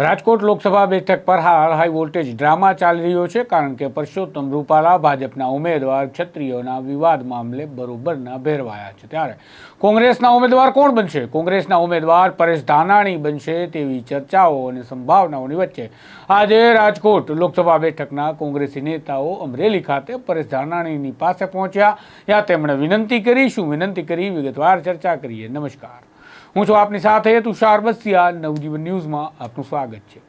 રાજકોટ લોકસભા બેઠક પર હાલ હાઈ વોલ્ટેજ ડ્રામા ચાલી રહ્યો છે, કારણ કે પરસોત્તમ રૂપાલા ભાજપના ઉમેદવાર ક્ષત્રિયોના વિવાદ મામલે બરોબરના ભેરવાયા છે. ત્યારે કોંગ્રેસના ઉમેદવાર કોણ બનશે? કોંગ્રેસના ઉમેદવાર પરેશ ધાનાણી બનશે તેવી ચર્ચાઓ અને સંભાવનાઓની વચ્ચે. આજે રાજકોટ લોકસભા બેઠકના કોંગ્રેસી નેતાઓ અમરેલી ખાતે પરેશ ધાનાણીની પાસે પહોંચ્યા. ત્યાં તેમણે વિનંતી કરી? શું વિનંતી કરી? વિગતવાર ચર્ચા કરીએ. નમસ્કાર. હું છું આપની સાથે તુષાર બસિયા નવજીવન ન્યૂઝમાં આપનું સ્વાગત છે.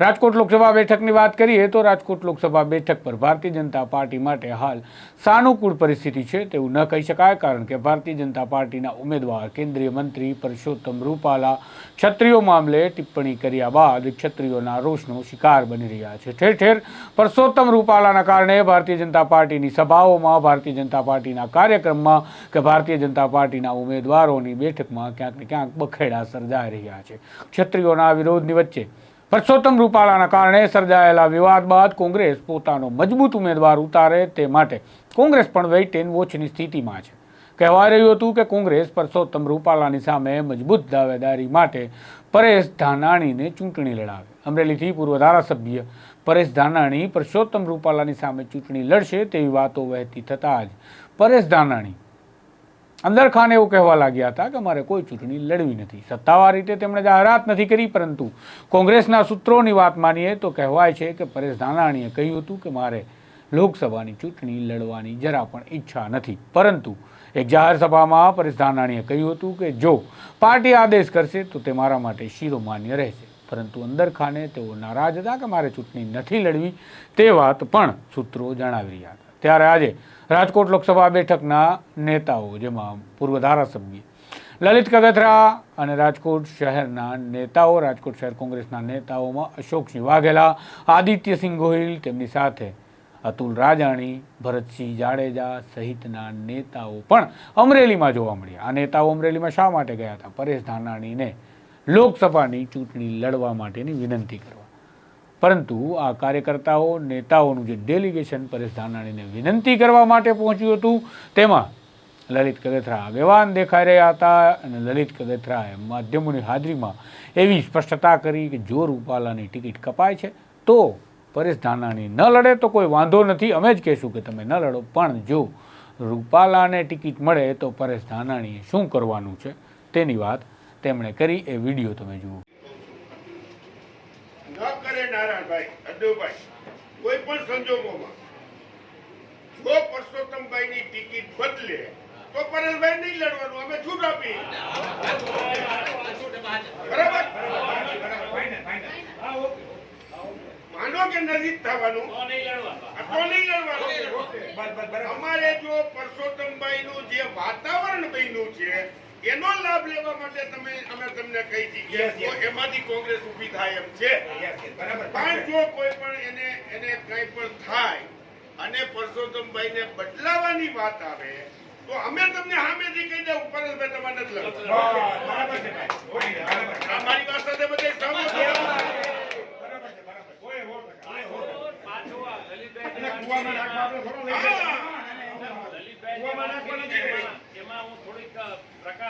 રાજકોટ લોકસભા બેઠકની વાત કરીએ તો રાજકોટ લોકસભા બેઠક પર ભારતીય જનતા પાર્ટી માટે હાલ સાનુકૂળ પરિસ્થિતિ છે તેવું ન કહી શકાય, કારણ કે ભારતીય જનતા પાર્ટીના ઉમેદવાર, કેન્દ્રીય મંત્રી પરસોત્તમ રૂપાલા ક્ષત્રિયો મામલે ટિપ્પણી કર્યા બાદ ક્ષત્રિયોના રોષનો શિકાર બની રહ્યા છે. ઠેર ઠેર પરસોત્તમ રૂપાલાના કારણે ભારતીય જનતા પાર્ટીની સભાઓમાં, ભારતીય જનતા પાર્ટીના કાર્યક્રમમાં કે ભારતીય જનતા પાર્ટીના ઉમેદવારોની બેઠકમાં ક્યાંક ને ક્યાંક બખેડા સર્જાઈ રહ્યા છે. ક્ષત્રિયોના વિરોધની વચ્ચે પરસોત્તમ રૂપાલાના કારણે સર્જાયેલા વિવાદ બાદ કોંગ્રેસ પોતાનો મજબૂત ઉમેદવાર ઉતારે તે માટે કોંગ્રેસ પણ વેઇટ એન્ડ વોચની સ્થિતિમાં છે. કહેવાય રહ્યું હતું કે કોંગ્રેસ પરસોત્તમ રૂપાલાની સામે મજબૂત દાવેદારી માટે પરેશ ધાનાણીને ચૂંટણી લડાવે. અમરેલીથી પૂર્વ ધારાસભ્ય પરેશ ધાનાણી પરસોત્તમ રૂપાલાની સામે ચૂંટણી લડશે તેવી વાતો વહેતી થતાં જ પરેશ ધાનાણી અંદર ખાન એવું કહેવા લાગ્યા હતા કે મારે કોઈ ચૂંટણી લડવી નથી. સત્તાવાર રીતે તેમણે જાહેરાત નથી કરી, પરંતુ કોંગ્રેસના સૂત્રોની વાત માનીએ તો કહેવાય છે કે પરેશ ધાનાણીએ કહ્યું હતું કે મારે લોકસભાની ચૂંટણી લડવાની જરા પણ ઈચ્છા નથી. પરંતુ એક જાહેર સભામાં પરેશ ધાનાણીએ કહ્યું હતું કે જો પાર્ટી આદેશ કરશે તો તે મારા માટે શિરોમાન્ય રહેશે. પરંતુ અંદર ખાને તેઓ નારાજ હતા કે મારે ચૂંટણી નથી લડવી તે વાત પણ સૂત્રો જણાવી રહ્યા હતા. ત્યારે આજે રાજકોટ લોકસભા બેઠકના નેતાઓ, જેમાં પૂર્વ ધારાસભ્ય લલિત કગથરા અને રાજકોટ શહેરના નેતાઓ, રાજકોટ શહેર કોંગ્રેસના નેતાઓમાં અશોકસિંહ વાઘેલા, આદિત્યસિંહ ગોહિલ, તેમની સાથે અતુલ રાજાણી, ભરતસિંહ જાડેજા સહિતના નેતાઓ પણ અમરેલીમાં જોવા મળ્યા. આ નેતાઓ અમરેલીમાં શા માટે ગયા હતા? પરેશ ધાનાણીને લોકસભાની ચૂંટણી લડવા માટેની વિનંતી કરવા. પરંતુ આ કાર્યકર્તાઓ, નેતાઓનું જે ડેલિગેશન પરેશ ધાનાણીને વિનંતી કરવા માટે પહોંચ્યું હતું, તેમાં લલિત કગથરા આગેવાન દેખાઈ રહ્યા હતા અને લલિત કગથરાએ માધ્યમોની હાજરીમાં એવી સ્પષ્ટતા કરી કે જો રૂપાલાની ટિકિટ કપાય છે, તો પરેશ ધાનાણી ન લડે તો કોઈ વાંધો નથી. અમે જ કહીશું કે તમે ન લડો, પણ જો રૂપાલાને ટિકિટ મળે તો પરેશ ધાનાણીએ શું કરવાનું છે, તેની વાત તેમણે કરી. એ વીડિયો તમે જુઓ. નારાયણભાઈ અડુભાઈ કોઈ પણ સંજોગોમાં જો પરસોત્તમભાઈની ટિકિટ બદલે તો પરેશભાઈ નહીં લડવાનું અમે છૂટ આપી બરાબર? માનો કે નજીક થવાનું તો નહીં લડવાનું. અમારે જો પરસોત્તમભાઈનું જે વાતાવરણ બન્યું છે એનો લાભ લેવા માટે તમે અમે તમને કહી દીધી કે એમાંથી કોંગ્રેસ ઊભી થાય એમ છે. પણ જો કોઈ પણ એને એને કંઈ પણ થાય અને પરસોત્તમભાઈને બદલાવાની વાત આવે તો અમે તમને સામેથી કહી દઉં પરેશભાઈ તમારે નથી લડવાનું આ મારી વાત સાથે બધે સહમત છો? હા. લલિતભાઈ એમાં એમાં હું થોડીક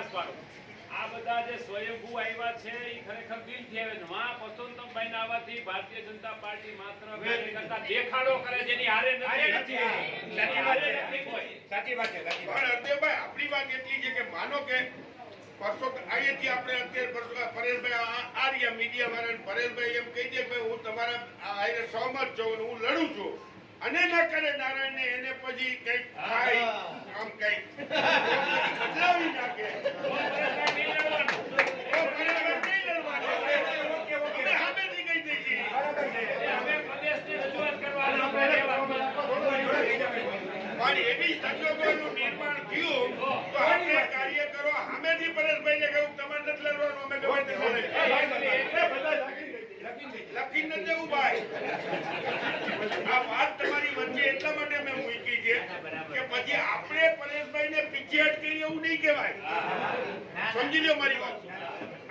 પ્રકાશ પાડું. આ બધા જે સ્વયંભૂ આવ્યા છે એ ખરેખર દિલથી આવે છે. માં પરસોત્તમભાઈ ના આવવાથી ભારતીય જનતા પાર્ટી માત્ર કાર્યકર્તા દેખાડો કરે છે હારે નથી. એની હારે નથી કોઈ. પણ અર્ધેભાઈ આપણી વાત એટલી છે કે માનો કે પરસો અહીંયાથી આપણે અત્યારે પરસો- પરેશભાઈ આ- આ રહ્યા મીડિયા વાળા પરેશભાઈ એમ કહી દે કે હું તમારા આ સહમત છું અને હું લડું છું. અને ન કરે નારાયણ એને પછી કંઈક થાય આમ કંઈક. નાખે તો પરેશભાઈ નહીં લડવાનું. અમે સામેથી કહી દઈએ. અમે પ્રદેશની રજૂઆત કરવાની આપણે રહેવાનું. પણ એવી સંજોગોનું નિર્માણ થયું તો આપણે કાર્યકરો સામેથી પરેશભાઈને કહ્યું તમારે નથી લડવાનું અમે ગમે તે લખીને નથી દેવું ભાઈ આ વાત તમારી વચ્ચે એટલા માટે મેં મૂકી છે કે પછી આપણે પરેશભાઈને પીછે અટકી એવું નહીં કહેવાય સમજી લો મારી વાત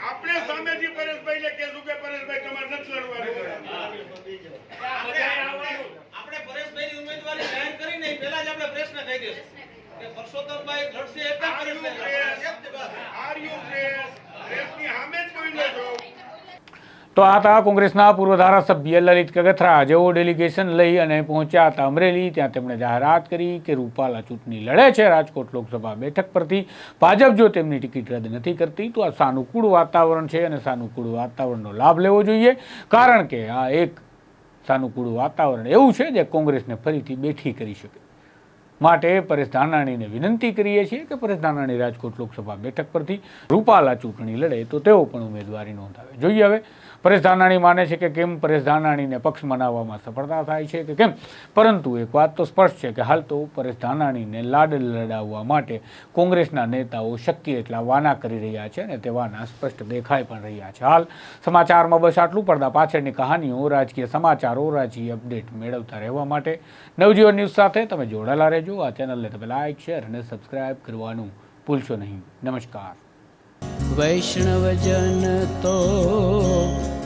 આપણે સામેથી પરેશભાઈને કહેશું કે પરેશભાઈ તમારે નથી લડવાનું. આપણે પરેશભાઈની ઉમેદવારી જાહેર કરીને પેલા જ આપણે પ્રશ્ન કહી દઈશું કે પરસોત્તમભાઈ લડશે એટલે પરેશભાઈ press? Are you press? પ્રેસની સામે જ બોલ્યો છો તો આ હતા કોંગ્રેસના પૂર્વ ધારાસભ્ય લલિત કગથરા. જેઓ ડેલિગેશન લઈ અને પહોંચ્યા હતા અમરેલી ત્યાં તેમણે જાહેરાત કરી કે રૂપાલા ચૂંટણી લડે છે. રાજકોટ લોકસભા બેઠક પરથી ભાજપ જો તેમની ટિકિટ રદ નથી કરતી, તો આ સાનુકૂળ વાતાવરણ છે અને સાનુકૂળ વાતાવરણનો લાભ લેવો જોઈએ. કારણ કે આ એક સાનુકૂળ વાતાવરણ એવું છે જે કોંગ્રેસને ફરીથી બેઠી કરી શકે. માટે પરેશ ધાનાણીને વિનંતી કરીએ છીએ કે પરેશ ધાનાણી રાજકોટ લોકસભા બેઠક પરથી રૂપાલા ચૂંટણી લડે તો તેઓ પણ ઉમેદવારી નોંધાવે. જોઈએ હવે પરેશ ધાનાણી માને છે કે કેમ પરેશ ધાનાણીને પક્ષ મનાવવામાં સફળતા થાય છે કે કેમ? પરંતુ એક વાત તો સ્પષ્ટ છે કે હાલ તો પરેશ ધાનાણીને લાડ લડાવવા માટે કોંગ્રેસના નેતાઓ શક્ય એટલા વાના કરી રહ્યા છે અને તે વાના સ્પષ્ટ દેખાઈ પણ રહ્યા છે. હાલ સમાચારમાં બસ આટલું. પડતા પાછળની કહાનીઓ, રાજકીય સમાચારો, રાજકીય અપડેટ મેળવતા રહેવા માટે નવજીવન ન્યૂઝ સાથે તમે જોડાયેલા રહેજો. આ ચેનલને તમે લાઇક શેર અને સબસ્ક્રાઇબ કરવાનું ભૂલશો નહીં. નમસ્કાર. વૈષ્ણવજન તો